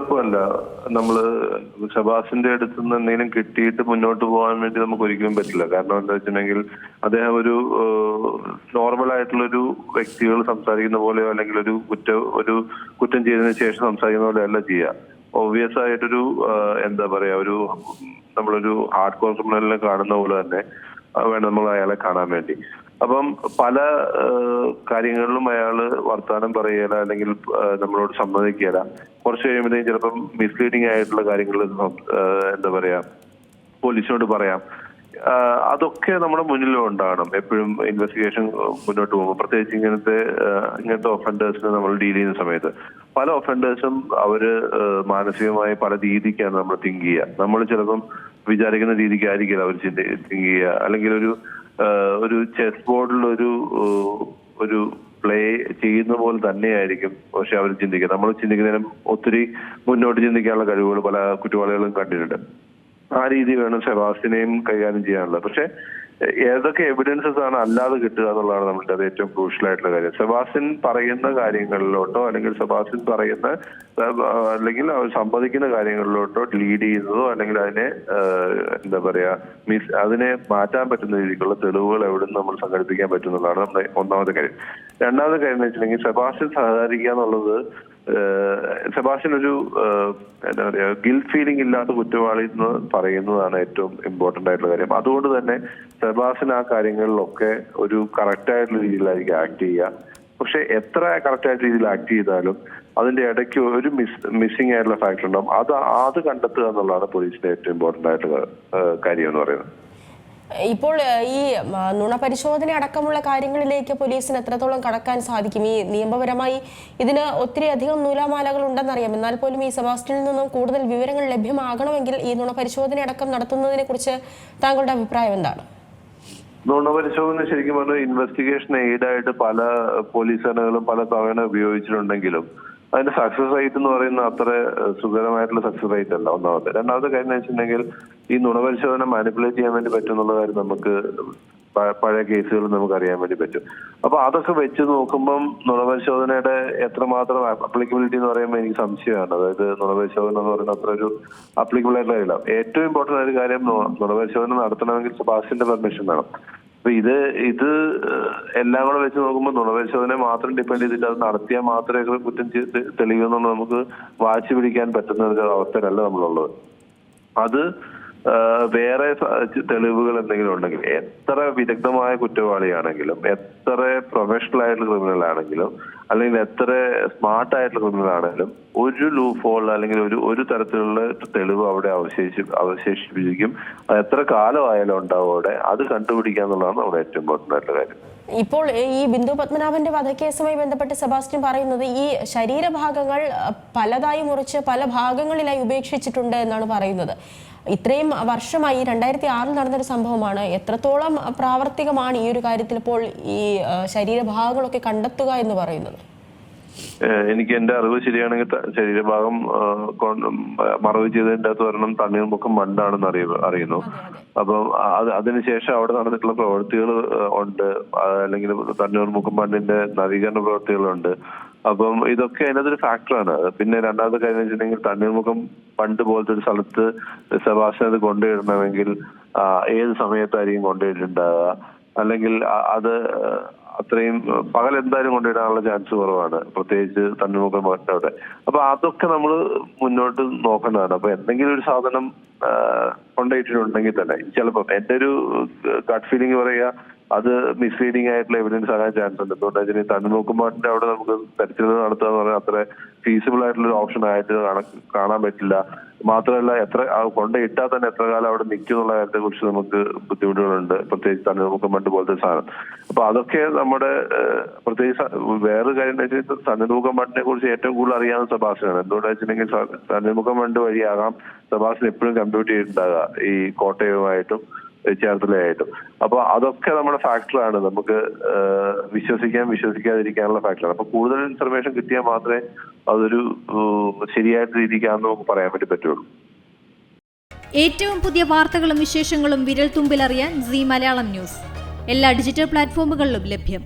എളുപ്പമല്ല. നമ്മൾ ഷബാസിന്റെ അടുത്ത് നിന്ന് എന്തെങ്കിലും കിട്ടിയിട്ട് മുന്നോട്ട് പോകാൻ വേണ്ടി നമുക്ക് ഒരിക്കലും പറ്റില്ല. കാരണം എന്താ വെച്ചിട്ടുണ്ടെങ്കിൽ അദ്ദേഹം ഒരു നോർമൽ ആയിട്ടുള്ള ഒരു വ്യക്തികൾ സംസാരിക്കുന്ന പോലെയോ അല്ലെങ്കിൽ ഒരു കുറ്റ ഒരു കുറ്റം ചെയ്തതിനു ശേഷം സംസാരിക്കുന്ന പോലെ അല്ല ചെയ്യുക. ഒബ്വിയസ് ആയിട്ടൊരു എന്താ പറയാ ഒരു നമ്മളൊരു ഹാർഡ് കോർ ക്രിമിനലിനെ കാണുന്ന പോലെ തന്നെ വേണം നമ്മൾ അയാളെ കാണാൻ വേണ്ടി. അപ്പം പല കാര്യങ്ങളിലും അയാൾ വർത്താനം പറയുകയില്ല അല്ലെങ്കിൽ നമ്മളോട് സമ്മതിക്കുകയില്ല കുറച്ച് കഴിയുമ്പോഴത്തേക്കും ചിലപ്പം മിസ്ലീഡിംഗ് ആയിട്ടുള്ള കാര്യങ്ങൾ എന്താ പറയാ പോലീസിനോട് പറയാം. അതൊക്കെ നമ്മുടെ മുന്നിലും ഉണ്ടാകണം. എപ്പോഴും ഇൻവെസ്റ്റിഗേഷൻ മുന്നോട്ട് പോകുമ്പോൾ പ്രത്യേകിച്ച് ഇങ്ങനത്തെ ഇങ്ങനത്തെ ഒഫൻഡേഴ്സിനെ നമ്മൾ ഡീൽ ചെയ്യുന്ന സമയത്ത്. പല ഒഫൻഡേഴ്സും അവർ മാനസികമായി പല രീതിക്കാണ് നമ്മൾ തിങ്ക് ചെയ്യുക. നമ്മൾ ചിലപ്പം വിചാരിക്കുന്ന രീതിക്കായിരിക്കില്ല അവർ ചിന്തി തിങ്ക് ചെയ്യുക. അല്ലെങ്കിൽ ഒരു ഒരു ചെസ് ബോർഡിൽ ഒരു ഒരു പ്ലേ ചെയ്യുന്ന പോലെ തന്നെയായിരിക്കും പക്ഷെ അവർ ചിന്തിക്കുക നമ്മൾ ചിന്തിക്കുന്നതിനും ഒത്തിരി മുന്നോട്ട് ചിന്തിക്കാനുള്ള കഴിവുകൾ പല കുറ്റവാളികളും കണ്ടിട്ടുണ്ട്. ആ രീതി വേണം സെബാസ്റ്റിനെയും കൈകാര്യം ചെയ്യാനുള്ളത്. പക്ഷെ ഏതൊക്കെ എവിഡൻസസ് ആണ് അല്ലാതെ കിട്ടുക എന്നുള്ളതാണ് നമ്മുടെ അത് ഏറ്റവും ക്രൂഷ്യൽ ആയിട്ടുള്ള കാര്യം. സെബാസ്റ്റിൻ പറയുന്ന കാര്യങ്ങളിലോട്ടോ അല്ലെങ്കിൽ സെബാസ്റ്റിൻ പറയുന്ന അല്ലെങ്കിൽ അവർ സമ്മതിക്കുന്ന കാര്യങ്ങളിലോട്ടോ ലീഡ് ചെയ്യുന്നതോ അല്ലെങ്കിൽ അതിനെ എന്താ പറയാ മിസ് അതിനെ മാറ്റാൻ പറ്റുന്ന രീതിക്കുള്ള തെളിവുകൾ എവിടെ നമ്മൾ സംഘടിപ്പിക്കാൻ പറ്റുന്നതാണ് നമ്മുടെ ഒന്നാമത്തെ കാര്യം. രണ്ടാമത്തെ കാര്യം എന്ന് വെച്ചിട്ടുണ്ടെങ്കിൽ സെബാസ്റ്റിൻ സഹകരിക്കുക എന്നുള്ളത് സെബാസ്റ്റ്യൻ ഒരു എന്താ പറയാ ഗിൽറ്റ് ഫീലിംഗ് ഇല്ലാത്ത കുറ്റവാളി എന്ന് പറയുന്നതാണ് ഏറ്റവും ഇമ്പോർട്ടന്റ് ആയിട്ടുള്ള കാര്യം. അതുകൊണ്ട് തന്നെ സെബാസ്റ്റ്യൻ ആ കാര്യങ്ങളിലൊക്കെ ഒരു കറക്റ്റ് ആയിട്ടുള്ള രീതിയിലായിരിക്കും ആക്ട് ചെയ്യുക. പക്ഷെ എത്ര കറക്റ്റ് ആയിട്ട് രീതിയിൽ ആക്ട് ചെയ്താലും അതിന്റെ ഇടയ്ക്ക് ഒരു മിസ് മിസ്സിംഗ് ആയിട്ടുള്ള ഫാക്ടർ ഉണ്ടാവും. അത് അത് കണ്ടെത്തുക എന്നുള്ളതാണ് പോലീസിന്റെ ഏറ്റവും ഇമ്പോർട്ടന്റ് ആയിട്ടുള്ള കാര്യം എന്ന് പറയുന്നത്. ഇപ്പോൾ ഈ നുണപരിശോധന അടക്കമുള്ള കാര്യങ്ങളിലേക്ക് പോലീസിന് എത്രത്തോളം കടക്കാൻ സാധിക്കും? ഈ നിയമപരമായി ഇതിന് ഒത്തിരി അധികം നൂലാമാലകൾ ഉണ്ടെന്നറിയാം. എന്നാൽ പോലും ഈ സെബാസ്റ്റ്യനിൽ നിന്നും കൂടുതൽ വിവരങ്ങൾ ലഭ്യമാകണമെങ്കിൽ ഈ നുണപരിശോധന അടക്കം നടത്തുന്നതിനെ കുറിച്ച് താങ്കളുടെ അഭിപ്രായം എന്താണ്? നുണപരിശോധന ശരിക്കും പറഞ്ഞാൽ ഇൻവെസ്റ്റിഗേഷൻ എയ്ഡായിട്ട് പല പോലീസ് സേനകളും പല തവണ ഉപയോഗിച്ചിട്ടുണ്ടെങ്കിലും അതിന്റെ സക്സസ് റേറ്റ് എന്ന് പറയുന്നത് അത്ര സുഖകരമായിട്ടുള്ള സക്സസ് റേറ്റ് അല്ല ഒന്നാമത് രണ്ടാമത്തെ കാര്യം എന്ന് വെച്ചിട്ടുണ്ടെങ്കിൽ ഈ നുണപരിശോധന മാനിപ്പുലേറ്റ് ചെയ്യാൻ വേണ്ടി പറ്റും എന്നുള്ള കാര്യം നമുക്ക് പഴയ കേസുകൾ നമുക്ക് അറിയാൻ വേണ്ടി പറ്റും. അപ്പൊ അതൊക്കെ വെച്ച് നോക്കുമ്പം നുണപരിശോധനയുടെ എത്രമാത്രം അപ്ലിക്കബിലിറ്റി എന്ന് പറയുമ്പോൾ എനിക്ക് സംശയമാണ്. അതായത് നുണപരിശോധന എന്ന് പറയുന്ന അത്ര ഒരു അപ്ലിക്കബിൾ ആയിട്ടുള്ള കാര്യമില്ല. ഏറ്റവും ഇമ്പോർട്ടന്റ് ആയ ഒരു കാര്യം നുണപരിശോധന നടത്തണമെങ്കിൽ സുഭാഷിന്റെ പെർമിഷൻ വേണം. അപ്പൊ ഇത് ഇത് എല്ലാം കൂടെ വെച്ച് നോക്കുമ്പോൾ നുണപരിശോധന മാത്രം ഡിപ്പെൻഡ് ചെയ്തിട്ട് അത് നടത്തിയാൽ മാത്രമേ കുറ്റം തെളിയുന്നുള്ളൂ നമുക്ക് വാശി പിടിക്കാൻ പറ്റുന്ന ഒരു അവസ്ഥയിലല്ല നമ്മളുള്ളത്. അത് വേറെ തെളിവുകൾ എന്തെങ്കിലും ഉണ്ടെങ്കിൽ എത്ര വിദഗ്ധമായ കുറ്റവാളിയാണെങ്കിലും എത്ര പ്രൊഫഷണൽ ആയിട്ടുള്ള ക്രിമിനൽ ആണെങ്കിലും അല്ലെങ്കിൽ എത്ര സ്മാർട്ട് ആയിട്ടുള്ള ക്രിമിനൽ ആണെങ്കിലും ഒരു ലൂപ്പ് ഹോൾ അല്ലെങ്കിൽ ഒരു ഒരു തരത്തിലുള്ള തെളിവ് അവിടെ അവശേഷി അവശേഷിപ്പിക്കും എത്ര കാലമായാലും ഉണ്ടാവും അവിടെ. അത് കണ്ടുപിടിക്കുക എന്നുള്ളതാണ് നമ്മുടെ ഏറ്റവും ഇമ്പോർട്ടന്റ് ആയിട്ടുള്ള കാര്യം. ഇപ്പോൾ ഈ ബിന്ദു പത്മനാഭന്റെ വധക്കേസുമായി ബന്ധപ്പെട്ട് സെബാസ്റ്റ്യൻ പറയുന്നത് ഈ ശരീരഭാഗങ്ങൾ പലതായി മുറിച്ച് പല ഭാഗങ്ങളിലായി ഉപേക്ഷിച്ചിട്ടുണ്ട് എന്നാണ് പറയുന്നത്. ഇത്രയും വർഷമായി രണ്ടായിരത്തി ആറിൽ നടന്നൊരു സംഭവമാണ്. എത്രത്തോളം പ്രാവർത്തികമാണ് ഈ ഒരു കാര്യത്തിൽ ഇപ്പോൾ ഈ ശരീരഭാഗങ്ങളൊക്കെ കണ്ടെത്തുക എന്ന് പറയുന്നത്? എനിക്ക് എന്റെ അറിവ് ശരിയാണെങ്കിൽ ശരീരഭാഗം മറവ് ചെയ്തതിന്റെ അകത്ത് ഒരെണ്ണം തണ്ണീർമുക്കം മണ്ണാണെന്ന് അറിയ അറിയുന്നു. അപ്പം അത് അതിനുശേഷം അവിടെ നടന്നിട്ടുള്ള പ്രവൃത്തികൾ ഉണ്ട്. അല്ലെങ്കിൽ തണ്ണീർമുക്കം മണ്ണിന്റെ നവീകരണ പ്രവൃത്തികളുണ്ട്. അപ്പം ഇതൊക്കെ അതിനകത്തൊരു ഫാക്ടറാണ് പിന്നെ രണ്ടാമത്തെ കാര്യം വെച്ചിട്ടുണ്ടെങ്കിൽ തണ്ണീർമുഖം പണ്ട് പോലത്തെ ഒരു സ്ഥലത്ത് സെബാസ്റ്റ്യൻ അത് കൊണ്ടുവരണമെങ്കിൽ ഏത് സമയത്തായിരിക്കും കൊണ്ടുവരുന്നുണ്ടാവുക അല്ലെങ്കിൽ അത് അത്രയും പകൽ എന്തായാലും കൊണ്ടുവരാനുള്ള ചാൻസ് കുറവാണ്. പ്രത്യേകിച്ച് തണ്ണീർമുഖം അവിടെ. അപ്പൊ അതൊക്കെ നമ്മൾ മുന്നോട്ട് നോക്കേണ്ടതാണ്. അപ്പൊ എന്തെങ്കിലും ഒരു സാധനം കൊണ്ടുപോയിട്ടുണ്ടെങ്കിൽ തന്നെ ചിലപ്പം എന്റെ ഒരു ഗട്ട് ഫീലിംഗ് പറയുക അത് മിസ്ലീഡിംഗ് ആയിട്ടുള്ള എവിഡൻസ് ആകാൻ ചാൻസ് ഉണ്ട്. എന്തുകൊണ്ടാ വെച്ചാൽ തണ്ണീർമുക്കുമാട്ടിന്റെ അവിടെ നമുക്ക് തെരച്ചിൽ നടത്തുക എന്ന് പറഞ്ഞാൽ അത്ര ഫീസിബിൾ ആയിട്ടുള്ള ഒരു ഓപ്ഷൻ ആയിട്ട് കാണാൻ പറ്റില്ല. മാത്രമല്ല എത്ര കൊണ്ട ഇട്ടാൽ തന്നെ എത്ര കാലം അവിടെ നിൽക്കും എന്നുള്ള കാര്യത്തെ കുറിച്ച് നമുക്ക് ബുദ്ധിമുട്ടുകളുണ്ട്. പ്രത്യേകിച്ച് തണ്ണീർമുക്കം മണ്ട് പോലത്തെ സാധനം. അപ്പൊ അതൊക്കെ നമ്മുടെ പ്രത്യേകിച്ച് വേറൊരു കാര്യം എന്താ വെച്ചാൽ മണ്ണിനെ കുറിച്ച് ഏറ്റവും കൂടുതൽ അറിയാവുന്ന സെബാസ്റ്റ്യനാണ് എന്തുകൊണ്ടാ വെച്ചിട്ടുണ്ടെങ്കിൽ മണ്ട് വഴിയാകാം സെബാസ്റ്റ്യൻ എപ്പോഴും കമ്പ്യൂട്ട് ചെയ്തിട്ടുണ്ടാകുക ഈ കോട്ടയവുമായിട്ടും ചേർത്തലയായിട്ടും അപ്പൊ അതൊക്കെ നമ്മുടെ ഫാക്ടറാണ് നമുക്ക് വിശ്വസിക്കാൻ വിശ്വസിക്കാതിരിക്കാനുള്ള ഫാക്ടറാണ് അപ്പൊ കൂടുതൽ ഇൻഫർമേഷൻ കിട്ടിയാൽ മാത്രമേ അതൊരു ശരിയായിട്ട് രീതിക്കാന്ന് നമുക്ക് പറയാൻ വേണ്ടി പറ്റുള്ളൂ. ഏറ്റവും പുതിയ വാർത്തകളും വിശേഷങ്ങളും വിരൽ തുമ്പിലറിയാൻ സി മലയാളം ന്യൂസ്. എല്ലാ ഡിജിറ്റൽ പ്ലാറ്റ്ഫോമുകളിലും ലഭ്യം.